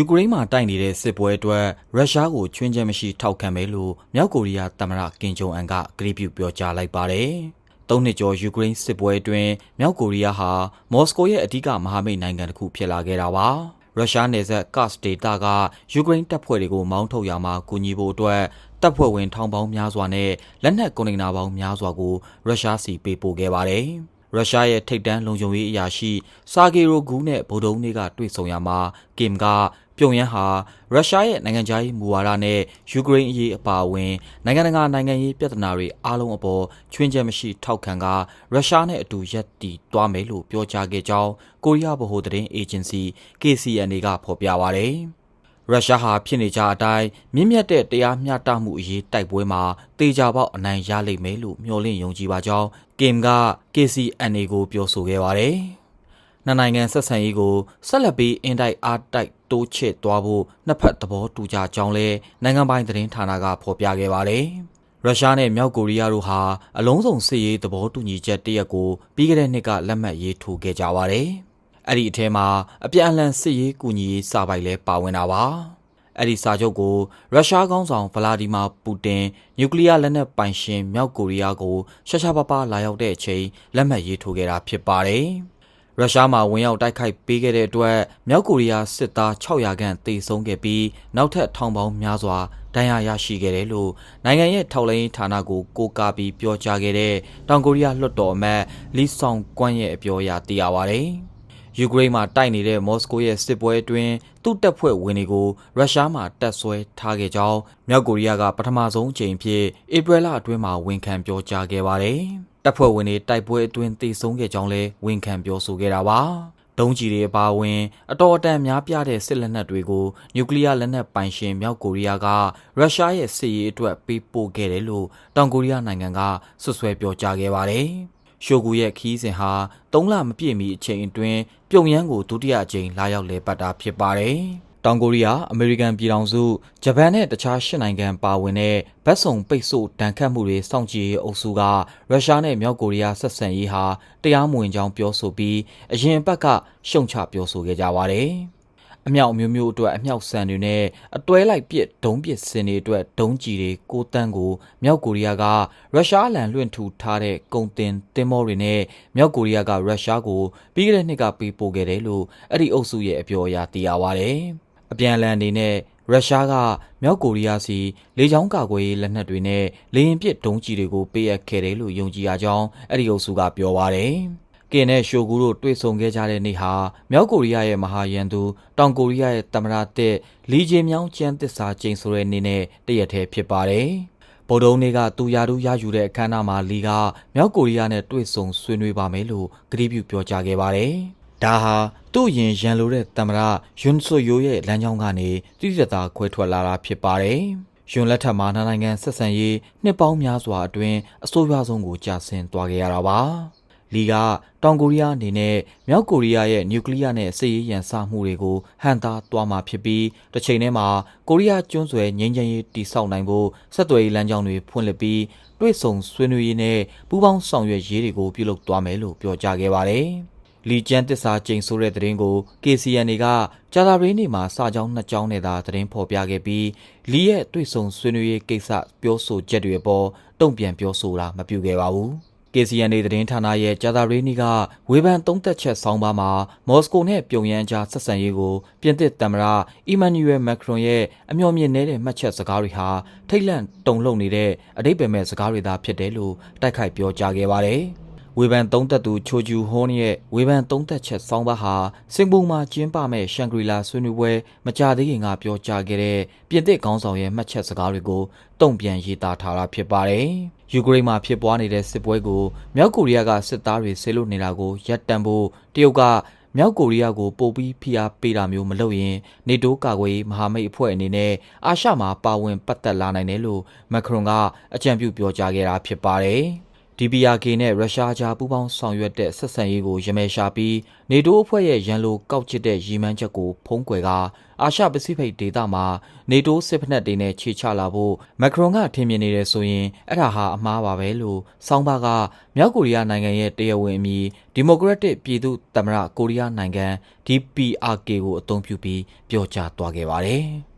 ယူကရိန်းမှာတိုက်နေတဲ့စစ်ပွဲအတွက်ရုရှားကိုချွင်းချက်မရှိထောက်ခံမယ်လို့မြောက်ကိုရီးယားသမ္မတကင်ဂျုံအန်ကကြေညာပြောကြားလိုက်ပါတယ်။သုံးနှစ်ကျော်ယူကရိန်းစစ်ပွဲအတွင်းမြောက်ကိုရီးယားဟာမော်စကိုရဲ့အဓိကမဟာမိတ်နိုင်ငံတစ်ခုဖြစ်လာခဲ့တာပါ။ရုရှားနယ်စပ်ကတ်စ်ဒေတာကယူကရိန်းတပ်ဖွဲ့တွေကိုမောင်းထုတ်ရမှာကူညီဖို့အတွက်တပ်ဖွဲ့ဝင်ထောင်ပေါင်းများစွာနဲ့လက်နက်ကွန်တိန်နာပေါင်းများစွာကိုရုရှားစီပေးပို့ခဲ့ပါတယ်။ရုရှားရဲ့ထိပ်တန်းလုံခြုံရေးအရာရှိစာဂေရိုဂူးနဲ့ဗိုလ်တုံးတွေကတွေ့ဆုံရမှာကင်က ပြုံယန်းဟာရုရှားရဲ့နိုင်ငံခြားရေးမူဝါဒနဲ့ယူကရိန်းအရေးအပါအဝင်နိုင်ငံတကာနိုင်ငံရေးပြဿနာတွေအားလုံးအပေါ်ချွင်းချက်မရှိထောက်ခံကရုရှားနဲ့အတူရပ်တည်သွားမယ်လို့ပြောကြားခဲ့ကြောင်းကိုရီးယားဗဟိုသတင်းအေဂျင်စီ KCNA ကဖော်ပြပါရတယ်။ရုရှားဟာဖြစ်နေကြအတိုင်းမြင့်မြတ်တဲ့တရားမျှတမှုအရေးတိုက်ပွဲမှာတေချာပေါက်အနိုင်ရလိမ့်မယ်လို့မျှော်လင့်ယုံကြည်ပါကြောင်းကင်က KCNA ကိုပြောဆိုခဲ့ပါတယ်။နှစ်နိုင်ငံဆက်ဆံရေးကိုဆက်လက်ပြီးအင်တိုက်အားတိုက် တိုးချဲ့သွားဖို့နှစ်ဖက်သဘောတူကြကြောင်းလည်းနိုင်ငံပိုင်သတင်းဌာနကဖော်ပြခဲ့ပါတယ်။ရုရှားနဲ့မြောက်ကိုရီးယားတို့ဟာအလုံးစုံစစ်ရေးသဘောတူညီချက်တရက်ကိုပြီးခဲ့တဲ့နှစ်ကလက်မှတ်ရေးထိုးခဲ့ကြပါတယ်။အဲ့ဒီအထဲမှာအပြန်အလှန်စစ်ရေးကူညီရေးစာပိုက်လည်းပါဝင်တာပါအဲ့ဒီစာချုပ်ကိုရုရှားခေါင်းဆောင်ဗလာဒီမာပူတင်နျူကလ িয়ার လက်နက်ပိုင်ရှင်မြောက်ကိုရီးယားကိုရှာရှာပါပါလာရောက်တဲ့အချိန်လက်မှတ်ရေးထိုးခဲ့တာဖြစ်ပါတယ် ရုရှားမှာဝင်ရောက်တိုက်ခိုက်ပေးခဲ့တဲ့အတွက်မြောက်ကိုရီးယားစစ်သား600ခန့်တေဆုံးခဲ့ပြီးနောက်ထပ်ထောင်ပေါင်းများစွာဒဏ်ရာရရှိခဲ့တယ်လို့နိုင်ငံရဲ့ထောက်လှမ်းရေးဌာနကိုကိုးကားပြီးပြောကြားခဲ့တဲ့တောင်ကိုရီးယားလွှတ်တော်အမတ်လီဆောင်ကွမ်ရဲ့အပြောအရသိရပါဗျ။ ယူကရိန်းမှာတိုက်နေတဲ့မော်စကိုရဲ့စစ်ပွဲအတွင်းသူ့တပ်ဖွဲ့ဝင်တွေကိုရုရှားမှာတပ်ဆွဲထားခဲ့ကြောင်းမြောက်ကိုရီးယားကပထမဆုံးအကြိမ်ဖြစ်ဧပြီလအတွင်းမှာဝန်ခံပြောကြားခဲ့ပါတယ်။တပ်ဖွဲ့ဝင်တွေတိုက်ပွဲအတွင်းတေဆုံးခဲ့ကြောင်းလည်းဝန်ခံပြောဆိုခဲ့တာပါ။ဒုံးကျည်တွေအပါအဝင်အတော်အတန်များပြားတဲ့စစ်လက်နက်တွေကိုနျူကလ িয়ার လက်နက်ပိုင်ရှင်မြောက်ကိုရီးယားကရုရှားရဲ့စစ်ရေးအတွက်ပေးပို့ခဲ့တယ်လို့တောင်ကိုရီးယားနိုင်ငံကဆွဆွဲပြောကြားခဲ့ပါတယ်။ ရှိုဂူရဲ့ခီးစဉ်ဟာ၃လမပြည့်မီအချိန်အတွင်းပြုံယမ်းကိုဒုတိယအကြိမ်လာရောက်လည်ပတ်တာဖြစ်ပါတယ်။တောင်ကိုရီးယားအမေရိကန်ပြည်ထောင်စုဂျပန်နဲ့တခြားရှစ်နိုင်ငံပါဝင်တဲ့ဗတ်စုံပိတ်ဆို့တန်ခတ်မှုတွေစောင့်ကြည့်ရေးအုပ်စုကရုရှားနဲ့မြောက်ကိုရီးယားဆက်ဆံရေးဟာတရားမဝင်ကြောင်းပြောဆိုပြီးအရင်ဘက်ကရှုံချပြောဆိုခဲ့ကြပါတယ်။ အမြောက်မျိုးမျိုးအတွက်အမြောက်ဆန်တွေနဲ့အတွဲလိုက်ပစ်ဒုံးပစ်စင်တွေအတွက်ဒုံးကျည်တွေကိုတန်းကိုမြောက်ကိုရီးယားကရုရှားလန်လွင့်ထူထားတဲ့ကုန်တင်တင်မောတွေနဲ့မြောက်ကိုရီးယားကရုရှားကိုပြီးခဲ့တဲ့နှစ်ကပေးပို့ခဲ့တယ်လို့အဲ့ဒီအုပ်စုရဲ့အပြောအရသိရပါဗျ။အပြန်အလှန်အနေနဲ့ရုရှားကမြောက်ကိုရီးယားစီလေကြောင်းကာကွယ်ရေးလက်နက်တွေနဲ့လေယာဉ်ပစ်ဒုံးကျည်တွေကိုပေးအပ်ခဲ့တယ်လို့ယုံကြည်ရကြောင်းအဲ့ဒီအုပ်စုကပြောပါဗျ။ ကင်နဲ့ရှိုဂူတို့တွေ့ဆုံခဲ့ကြတဲ့နေ့ဟာမြောက်ကိုရီးယားရဲ့မဟာရန်သူတောင်ကိုရီးယားရဲ့သမ္မတတစ်လီဂျင်မြောင်းကျန်းသစ္စာကျိန်ဆိုတဲ့နေ့နဲ့တရက်တည်းဖြစ်ပါတယ်။ဗုဒ္ဓုံနေ့ကသူရာထူးရယူတဲ့အခမ်းအနားမှာလီကမြောက်ကိုရီးယားနဲ့တွေ့ဆုံဆွေးနွေးပါမယ်လို့ကတိပြုပြောကြားခဲ့ပါတယ်။ဒါဟာသူ့ရင်ရန်လိုတဲ့သမ္မတယွန်းဆွယိုရဲ့လမ်းကြောင်းကနေတိကျတာခွဲထွက်လာတာဖြစ်ပါတယ်။ယွန်လက်ထက်မှာနိုင်ငံဆက်ဆံရေးနှစ်ပေါင်းများစွာအတွင်းအဆိုးရွားဆုံးကိုကြာဆင်းသွားခဲ့ရတာပါ။ လီကတောင်ကိုရီးယားအနေနဲ့မြောက်ကိုရီးယားရဲ့နျူကလ িয়ার နဲ့စစ်ရေးရန်စမှုတွေကိုဟန်တာသွားမှာဖြစ်ပြီးတစ်ချိန်တည်းမှာကိုရီးယားကျွန်းဆွယ်ငြိမ်းချမ်းရေးတည်ဆောက်နိုင်ဖို့ဆက်သွယ်ရေးလမ်းကြောင်းတွေဖွင့်လှစ်ပြီးတွေ့ဆုံဆွေးနွေးရေးနဲ့ပူးပေါင်းဆောင်ရွက်ရေးတွေကိုပြုလုပ်သွားမယ်လို့ပြောကြားခဲ့ပါတယ်။လီကျန်းတစ္ဆာကျိန်ဆိုတဲ့သတင်းကို KCNA ကကြာသပတေးနေ့မှာစာကြောင်းနှစ်ကြောင်းနဲ့သာသတင်းဖော်ပြခဲ့ပြီးလီရဲ့တွေ့ဆုံဆွေးနွေးရေးကိစ္စပြောဆိုချက်တွေအပေါ်တုံ့ပြန်ပြောဆိုတာမပြုခဲ့ပါဘူး။ KCNA သတင်းဌာနရဲ့ကြာသပတေးနေ့ကဝေဖန်သုံးသက်ချက်ဆောင်းပါးမှာမော်စကိုနဲ့ပြုံယမ်းကြားဆက်ဆံရေးကိုပြင်သစ်သမ္မတအီမန်နျူရယ်မက်ခရွန်ရဲ့အမျှော်မြင်နေတဲ့မှတ်ချက်စကားတွေဟာထိတ်လန့်တုန်လှုပ်နေတဲ့အတိတ်ပဲမဲ့စကားတွေသာဖြစ်တယ်လို့တိုက်ခိုက်ပြောကြားခဲ့ပါတယ်။ ဝေဖန်သုံးသက်သူချိုဂျူဟွန်ရဲ့ဝေဖန်သုံးသက်ချက်ဆောင်းပါးဟာစင်ကာပူမှာကျင်းပမဲ့ရှန်ဂရီလာဆွေးနွေးပွဲမကြသေးခင်ကပြောကြားခဲ့တဲ့ပြင်သစ်ခေါင်းဆောင်ရဲ့မှတ်ချက်စကားတွေကိုတုံ့ပြန်ရေးသားထားတာဖြစ်ပါတယ်။ယူကရိန်းမှာဖြစ်ပွားနေတဲ့စစ်ပွဲကိုမြောက်ကိုရီးယားကစစ်သားတွေဆေးလို့နေတာကိုရပ်တန့်ဖို့တရုတ်ကမြောက်ကိုရီးယားကိုပို့ပြီးဖိအားပေးတာမျိုးမလုပ်ရင်နေတိုးကာကွယ်ရေးမဟာမိတ်အဖွဲ့အနေနဲ့အာရှမှာပါဝင်ပတ်သက်လာနိုင်တယ်လို့မက်ခရွန်ကအကြံပြုပြောကြားခဲ့တာဖြစ်ပါတယ်။ DPRK နဲ့ရုရှားကြားပူးပေါင်းဆောင်ရွက်တဲ့ဆက်ဆံရေးကိုရမယ်ရှာပြီးနေတိုးအဖွဲ့ရဲ့ရန်လိုကောက်ကျစ်တဲ့ရည်မှန်းချက်ကိုဖုံးကွယ်ကအာရှပစိဖိတ်ဒေသမှာနေတိုးစစ်ဖက်နှက်တွေနဲ့ခြေချလာဖို့မက်ခရွန်ကထင်မြင်နေတယ်ဆိုရင်အဲ့ဒါဟာအမှားပါပဲလို့ဆောင်းပါးကမြောက်ကိုရီးယားနိုင်ငံရဲ့တရားဝင်အမည်ဒီမိုကရက်တစ်ပြည်သူ့သမ္မတကိုရီးယားနိုင်ငံ DPRK ကိုအသုံးပြုပြီးပြောကြားသွားခဲ့ပါတယ်။